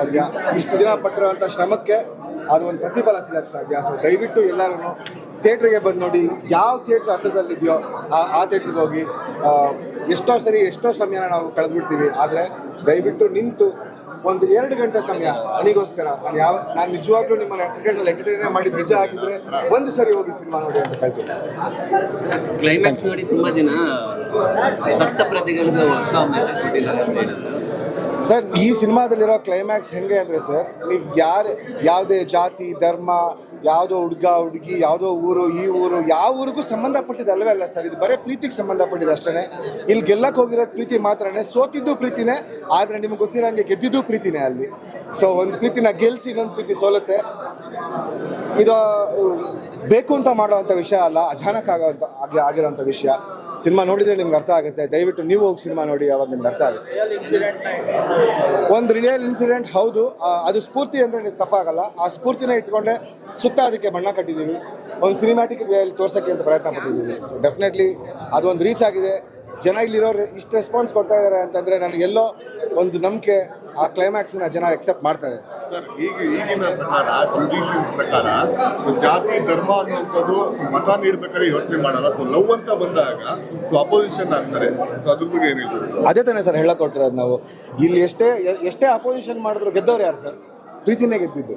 ಸಾಧ್ಯ. ಇಷ್ಟು ದಿನ ಪಟ್ಟಿರುವಂಥ ಶ್ರಮಕ್ಕೆ ಅದು ಒಂದು ಪ್ರತಿಫಲ ಸಿಗಕ್ಕೆ ಸಾಧ್ಯ. ಸೊ ದಯವಿಟ್ಟು ಎಲ್ಲರೂ ಥಿಯೇಟ್ರಿಗೆ ಬಂದು ನೋಡಿ, ಯಾವ ಥಿಯೇಟ್ರ್ ಹತ್ತಿರದಲ್ಲಿದೆಯೋ ಆ ಆ ಥಿಯೇಟ್ರಿಗೆ ಹೋಗಿ ಎಷ್ಟೋ ಸರಿ ಎಷ್ಟೋ ಸಮಯನ ನಾವು ಕಳೆದ್ಬಿಡ್ತೀವಿ. ಆದರೆ ದಯವಿಟ್ಟು ನಿಂತು ಒಂದು ಎರಡು ಗಂಟೆ ಸಮಯ ನನಗೋಸ್ಕರ ನಾನು ಯಾವ, ನಾನು ನಿಜವಾಗ್ಲೂ ನಿಮ್ಮನ್ನು ಕ್ರಿಕೆಟಲ್ಲಿ ಎಂಟರ್ಟೈನ್ ಮಾಡಿ ನಿಜ ಆಗಿದ್ರೆ ಒಂದು ಸರಿ ಹೋಗಿ ಸಿನಿಮಾ ನೋಡಿ ಅಂತ ಕೇಳ್ತೀನಿ ಕ್ಲೈಮ್ಯಾಕ್ಸ್ ನೋಡಿ ತುಂಬ ದಿನ ಸಪ್ತ ಹೊಸ ಮೆಸೇಜ್ ಕೊಟ್ಟಿದ್ದಾರೆ ಸರ್, ಈ ಸಿನಿಮಾದಲ್ಲಿರೋ ಕ್ಲೈಮ್ಯಾಕ್ಸ್ ಹೆಂಗೆ ಅಂದರೆ ಸರ್, ನೀವು ಯಾರು, ಯಾವುದೇ ಜಾತಿ, ಧರ್ಮ, ಯಾವುದೋ ಹುಡುಗ, ಹುಡುಗಿ, ಯಾವುದೋ ಊರು, ಈ ಊರು, ಯಾವ ಊರಿಗೂ ಸಂಬಂಧಪಟ್ಟಿದ್ದಲ್ವೇ ಅಲ್ಲ ಸರ್, ಇದು ಬರೀ ಪ್ರೀತಿಗೆ ಸಂಬಂಧಪಟ್ಟಿದ್ದು ಅಷ್ಟೇ ಇಲ್ಲಿ ಗೆಲ್ಲಕ್ಕೆ ಹೋಗಿರೋದು ಪ್ರೀತಿ ಮಾತ್ರನೇ, ಸೋತಿದ್ದು ಪ್ರೀತಿನೇ, ಆದರೆ ನಿಮ್ಗೆ ಗೊತ್ತಿರೋಂಗೆ ಗೆದ್ದಿದ್ದು ಪ್ರೀತಿನೇ ಅಲ್ಲಿ. ಸೊ ಒಂದು ಪ್ರೀತಿನ ಗೆಲ್ಸಿ ಇನ್ನೊಂದು ಪ್ರೀತಿ ಸೋಲುತ್ತೆ. ಇದು, ಬೇಕು ಅಂತ ಮಾಡುವಂಥ ವಿಷಯ ಅಲ್ಲ ಅಚಾನಕ್ ಆಗೋಂಥ ಆಗಿ ಆಗಿರೋಂಥ ವಿಷಯ. ಸಿನಿಮಾ ನೋಡಿದರೆ ನಿಮ್ಗೆ ಅರ್ಥ ಆಗುತ್ತೆ. ದಯವಿಟ್ಟು ನೀವು ಹೋಗಿ ಸಿನಿಮಾ ನೋಡಿ, ಅವಾಗ ನಿಮ್ಗೆ ಅರ್ಥ ಆಗುತ್ತೆ. ಒಂದು ರಿಯಲ್ ಇನ್ಸಿಡೆಂಟ್ ಹೌದು. ಅದು ಸ್ಫೂರ್ತಿ ಅಂದರೆ ನೀವು ತಪ್ಪಾಗಲ್ಲ. ಆ ಸ್ಫೂರ್ತಿನ ಇಟ್ಕೊಂಡೆ ಸುತ್ತ ಅದಕ್ಕೆ ಬಣ್ಣ ಕಟ್ಟಿದ್ದೀವಿ. ಒಂದು ಸಿನಿಮ್ಯಾಟಿಕ್ ವೇಯಲ್ಲಿ ತೋರ್ಸೋಕ್ಕೆ ಅಂತ ಪ್ರಯತ್ನ ಪಟ್ಟಿದ್ದೀವಿ. ಸೊ ಡೆಫಿನೆಟ್ಲಿ ಅದೊಂದು ರೀಚ್ ಆಗಿದೆ. ಜನ ಇಲ್ಲಿರೋರು ಇಷ್ಟು ರೆಸ್ಪಾನ್ಸ್ ಕೊಡ್ತಾ ಇದ್ದಾರೆ ಅಂತಂದರೆ ನನಗೆಲ್ಲೋ ಒಂದು ನಂಬಿಕೆ ಆ ಕ್ಲೈಮ್ಯಾಕ್ಸ್ನ ಜನ ಎಕ್ಸೆಪ್ಟ್ ಮಾಡ್ತಾರೆ. ಸರ್ ಈಗ ಈಗಿನ ಪ್ರಕಾರ ಟ್ರೆಡಿಷನ್ ಪ್ರಕಾರ ಸೊ ಜಾತಿ ಧರ್ಮ ಅನ್ನುವಂಥದ್ದು ಮತ ನೀಡ್ಬೇಕಾದ್ರೆ ಯೋಚನೆ ಮಾಡಲ್ಲ. ಸೊ ಲವ್ ಅಂತ ಬಂದಾಗ ಸೊ ಅಪೋಸಿಷನ್ ಆಗ್ತಾರೆ. ಸೊ ಅದ್ರ ಬಗ್ಗೆ ಅದೇ ತಾನೇ ಸರ್ ಹೇಳಕ್ ಕೊಟ್ಟಿರೋದು ನಾವು. ಇಲ್ಲಿ ಎಷ್ಟೇ ಎಷ್ಟೇ ಅಪೋಸಿಷನ್ ಮಾಡಿದ್ರು ಗೆದ್ದವ್ರು ಯಾರು ಸರ್? ಪ್ರೀತಿನೇ ಗೆದ್ದಿದ್ದು.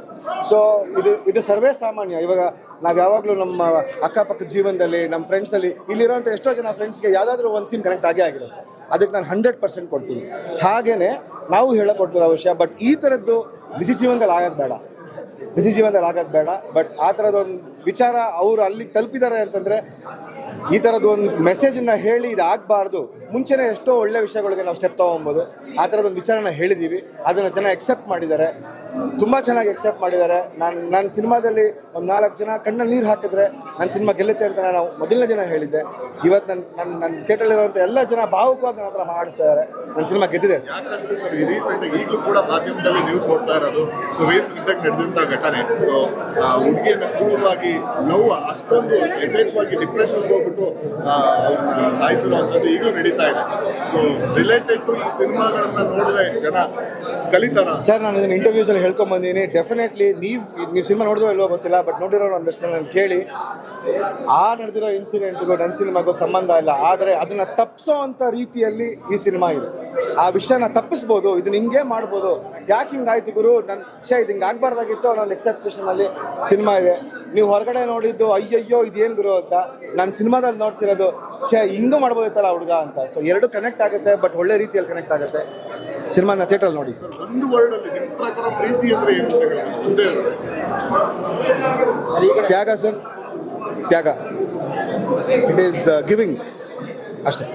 ಸೊ ಇದು ಇದು ಸರ್ವೇ ಸಾಮಾನ್ಯ. ಇವಾಗ ನಾವು ಯಾವಾಗಲೂ ನಮ್ಮ ಅಕ್ಕಪಕ್ಕ ಜೀವನದಲ್ಲಿ ನಮ್ಮ ಫ್ರೆಂಡ್ಸಲ್ಲಿ ಇಲ್ಲಿರೋಂಥ ಎಷ್ಟೋ ಜನ ಫ್ರೆಂಡ್ಸ್ಗೆ ಯಾವುದಾದ್ರೂ ಒಂದು ಸೀನ್ ಕನೆಕ್ಟ್ ಆಗೇ ಆಗಿರುತ್ತೆ. ಅದಕ್ಕೆ ನಾನು ಹಂಡ್ರೆಡ್ ಪರ್ಸೆಂಟ್ ಕೊಡ್ತೀನಿ. ಹಾಗೇ ನಾವು ಹೇಳಕ್ ಕೊಡ್ತಿರೋ ವಿಷಯ ಬಟ್ ಈ ಥರದ್ದು ಬಿಸಿ ಜೀವನದಲ್ಲಿ ಆಗೋದು ಬೇಡ. ಬಿಸಿ ಜೀವನದಲ್ಲಿ ಆಗೋದು ಬೇಡ ಬಟ್ ಆ ಥರದೊಂದು ವಿಚಾರ ಅವರು ಅಲ್ಲಿ ತಲುಪಿದ್ದಾರೆ ಅಂತಂದರೆ ಈ ಥರದ್ದು ಒಂದು ಮೆಸೇಜನ್ನ ಹೇಳಿ ಇದು ಆಗಬಾರ್ದು ಮುಂಚೆನೇ ಎಷ್ಟೋ ಒಳ್ಳೆ ವಿಷಯಗಳಿಗೆ ನಾವು ಸ್ಟೆಪ್ ತೊಗೊಬೋದು. ಆ ಥರದೊಂದು ವಿಚಾರನ ಹೇಳಿದ್ದೀವಿ ಅದನ್ನು ಜನ ಎಕ್ಸೆಪ್ಟ್ ಮಾಡಿದ್ದಾರೆ. ತುಂಬ ಚೆನ್ನಾಗಿ ಎಕ್ಸೆಪ್ಟ್ ಮಾಡಿದ್ದಾರೆ. ನಾನು ನನ್ನ ಸಿನಿಮಾದಲ್ಲಿ ಒಂದು ನಾಲ್ಕು ಜನ ಕಣ್ಣಲ್ಲಿ ನೀರು ಹಾಕಿದ್ರೆ ನನ್ನ ಸಿನಿಮಾ ಗೆಲ್ಲುತ್ತೆ ಅಂತ ನಾನು ಮೊದಲನೇ ದಿನ ಹೇಳಿದ್ದೆ. ಇವತ್ತು ನನ್ನ ನನ್ನ ನನ್ನ ಥಿಯೇಟರ್ಲಿರುವಂಥ ಎಲ್ಲ ಜನ ಭಾವುಕವಾಗಿ ನನ್ನ ಹತ್ರ ಮಾಡಿಸ್ತಾ ಇದ್ದಾರೆ ನನ್ನ ಸಿನಿಮಾ ಗೆದ್ದಿದೆ ಯಾಕಂದ್ರೆ ಸರ್ ರೀಸೆಂಟ್ ಈಗಲೂ ಕೂಡ ಮಾಧ್ಯಮದಲ್ಲಿ ನ್ಯೂಸ್ ನೋಡ್ತಾ ಇರೋದು. ಸೊ ರೀಸೆಂಟ್ ನಡೆದಂಥ ಘಟನೆ. ಸೊ ಹುಡುಗಿಯನ್ನು ಕ್ರೂರವಾಗಿ ನೋವು, ಅಷ್ಟೊಂದು ಯಥೇಚ್ಛವಾಗಿ ಡಿಪ್ರೆಷನ್ಗೆ ಹೋಗ್ಬಿಟ್ಟು ಅವ್ರನ್ನ ಸಾಯಿಸಿರುವಂಥದ್ದು ಈಗಲೂ ನಡೀತಾ ಇದೆ. ಸೊ ರಿಲೇಟೆಡ್ ಟು ಈ ಸಿನಿಮಾಗಳನ್ನ ನೋಡಿದ್ರೆ ಜನ ಕಲಿತಾರ? ಸರ್, ನಾನು ಇದನ್ನ ಇಂಟರ್ವ್ಯೂಸ್ ಅಲ್ಲಿ ಹೇಳ್ಕೊಂಡ್ ಬಂದಿದ್ದೀನಿ ಡೆಫಿನೆಟ್ಲಿ ನೀವು ನೀವು ಸಿನಿಮಾ ನೋಡಿದ್ರೋ ಇಲ್ವೋ ಗೊತ್ತಿಲ್ಲ ಬಟ್ ನೋಡಿರೋ ಒಂದಷ್ಟು ನಾನು ಕೇಳಿ. ಆ ನಡೆದಿರೋ ಇನ್ಸಿಡೆಂಟ್ಗೂ ನನ್ನ ಸಿನಿಮಾಗೂ ಸಂಬಂಧ ಇಲ್ಲ. ಆದರೆ ಅದನ್ನ ತಪ್ಪಿಸೋ ಅಂತ ರೀತಿಯಲ್ಲಿ ಈ ಸಿನಿಮಾ ಇದೆ. ಆ ವಿಷಯನ ತಪ್ಪಿಸ್ಬೋದು, ಇದನ್ನ ಹಿಂಗೆ ಮಾಡ್ಬೋದು. ಯಾಕೆ ಹಿಂಗಾಯ್ತು ಗುರು? ನನ್ನ ಛೇ, ಇದು ಹಿಂಗೆ ಆಗ್ಬಾರ್ದಾಗಿತ್ತು ಅನ್ನೋ ಎಕ್ಸೆಪ್ಟೇಷನಲ್ಲಿ ಸಿನಿಮಾ ಇದೆ. ನೀವು ಹೊರಗಡೆ ನೋಡಿದ್ದು ಅಯ್ಯಯ್ಯೋ ಇದೇನು ಗುರು ಅಂತ ನಾನು ಸಿನಿಮಾದಲ್ಲಿ ನೋಡ್ಸಿರೋದು ಛೇ ಹಿಂಗೂ ಮಾಡ್ಬೋದಿತ್ತಲ್ಲ ಹುಡುಗ ಅಂತ. ಸೊ ಎರಡು ಕನೆಕ್ಟ್ ಆಗುತ್ತೆ ಬಟ್ ಒಳ್ಳೆ ರೀತಿಯಲ್ಲಿ ಕನೆಕ್ಟ್ ಆಗುತ್ತೆ. ಸಿನಿಮಾನ ಥಿಯೇಟ್ರಲ್ಲಿ ನೋಡಿ. ಒಂದು ವರ್ಡ್ ಅಲ್ಲಿ ನಿಮ್ಮ ಪ್ರಕಾರ ಪ್ರೀತಿ ಅಂದ್ರೆ ಏನು ಅಂತ ಹೇಳ್ಬೋದು ಒಂದೇ word. ತ್ಯಾಗ ಸರ್. ತ್ಯಾಗ. ಇಟ್ ಈಸ್ ಗಿವಿಂಗ್ ಅಷ್ಟೇ.